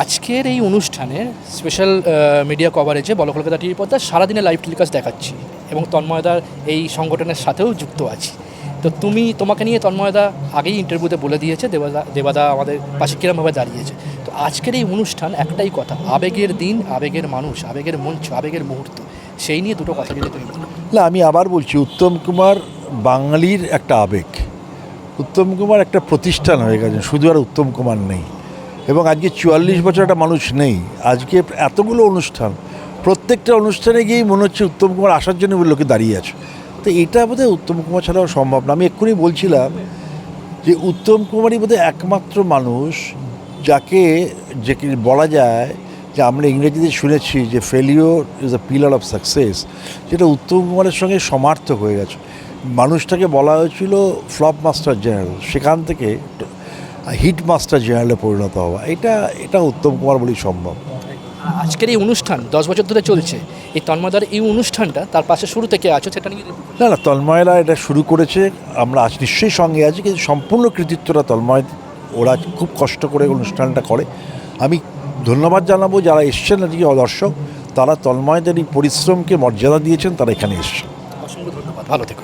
আজকের এই অনুষ্ঠানে স্পেশাল মিডিয়া কভারেজে বল কলকাতা টিভি পর্দা সারাদিনে লাইভ টেলিকাস্ট দেখাচ্ছি এবং তন্ময়দার এই সংগঠনের সাথেও যুক্ত আছি। তো তুমি, তোমাকে নিয়ে তন্ময়দা আগেই ইন্টারভিউতে বলে দিয়েছে দেবাদা দেবাদা আমাদের পাশে কীরমভাবে দাঁড়িয়েছে। তো আজকের এই অনুষ্ঠান একটাই কথা, আবেগের দিন, আবেগের মানুষ, আবেগের মঞ্চ, আবেগের মুহূর্ত, সেই নিয়ে দুটো কথা যদি তুমি। না, আমি আবার বলছি, উত্তম কুমার বাঙালির একটা আবেগ। উত্তম কুমার একটা প্রতিষ্ঠান হয়ে গেছে, শুধু আর উত্তম কুমার নেই। এবং আজকে চুয়াল্লিশ বছর একটা মানুষ নেই। আজকে এতগুলো অনুষ্ঠান, প্রত্যেকটা অনুষ্ঠানে গিয়েই মনে হচ্ছে উত্তম কুমার আসার জন্য লোকে দাঁড়িয়ে আছে। তো এটা বোধহয় উত্তম কুমার ছাড়াও সম্ভব না। আমি এক্ষুনি বলছিলাম যে উত্তম কুমারই বোধহয় একমাত্র মানুষ যাকে যে বলা যায় যে আমরা ইংরেজিতে শুনেছি যে failure is a pillar of success যেটা উত্তম কুমারের সঙ্গে সমার্থক হয়ে গেছে। মানুষটাকে বলা হয়েছিল ফ্লপ মাস্টার জেনারেল সেখান থেকে হিট মাস্টার জেনারেলে পরিণত হওয়া। এটা এটা উত্তম কুমার বলেই সম্ভব। আজকের এই অনুষ্ঠান দশ বছর ধরে চলছে। এই তন্ময়দার এই অনুষ্ঠানটা তার পাশে শুরু থেকে আছো সেটা নিয়ে না না তন্ময়রা এটা শুরু করেছে। আমরা আজ নিশ্চয়ই সঙ্গে আছি কিন্তু সম্পূর্ণ কৃতিত্বটা তন্ময় ওরা খুব কষ্ট করে অনুষ্ঠানটা করে। আমি ধন্যবাদ জানাব যারা এসছেন আজকে দর্শক তারা তন্ময়দের এই পরিশ্রমকে মর্যাদা দিয়েছেন তারা এখানে এসছেন। অসংখ্য ধন্যবাদ। ভালো থেকো